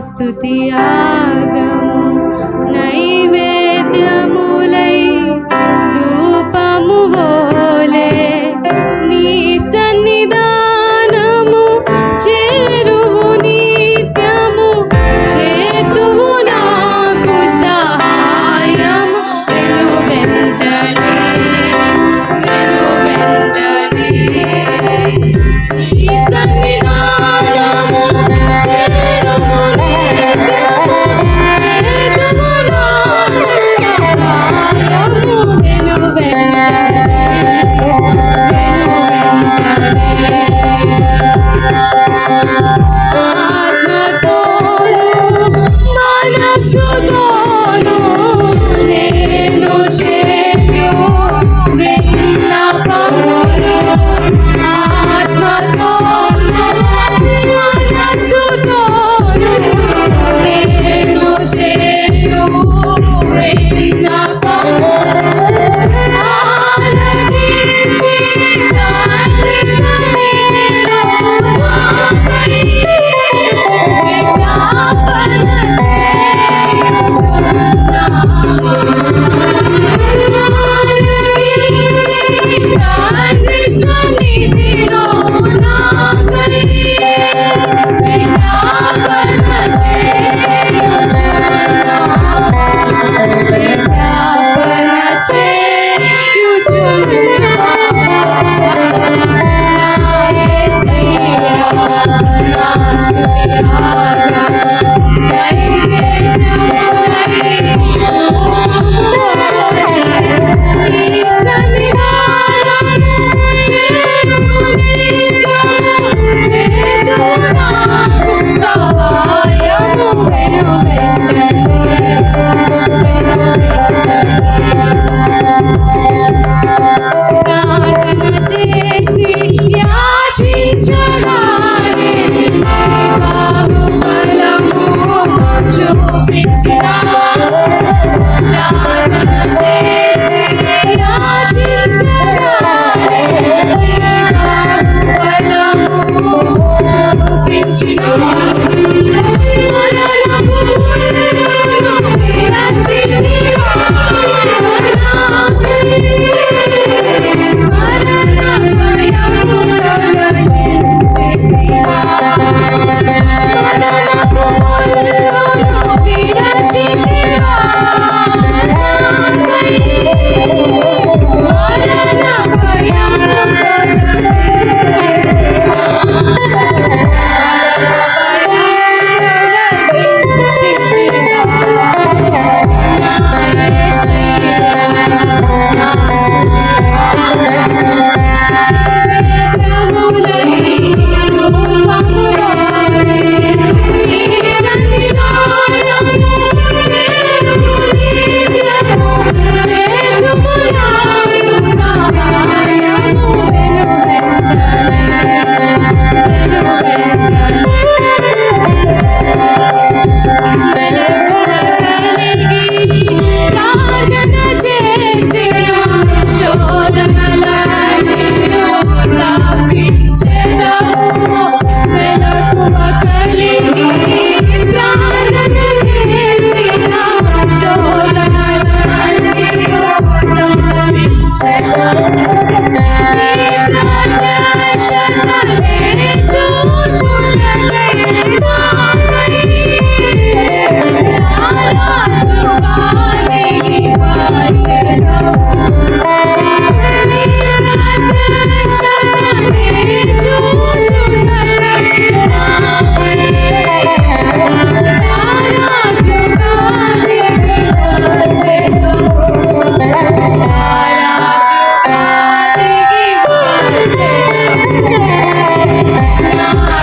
స్తుతి ఆగము. నైవేద్యములై ధూపము వోలే నీ సన్నిధానము చేరువు నిత్యము. చేతువు నాకు సహాయము. వెను వెంటనే వెను వెంటనే. Krishna Yeah.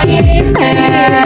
places.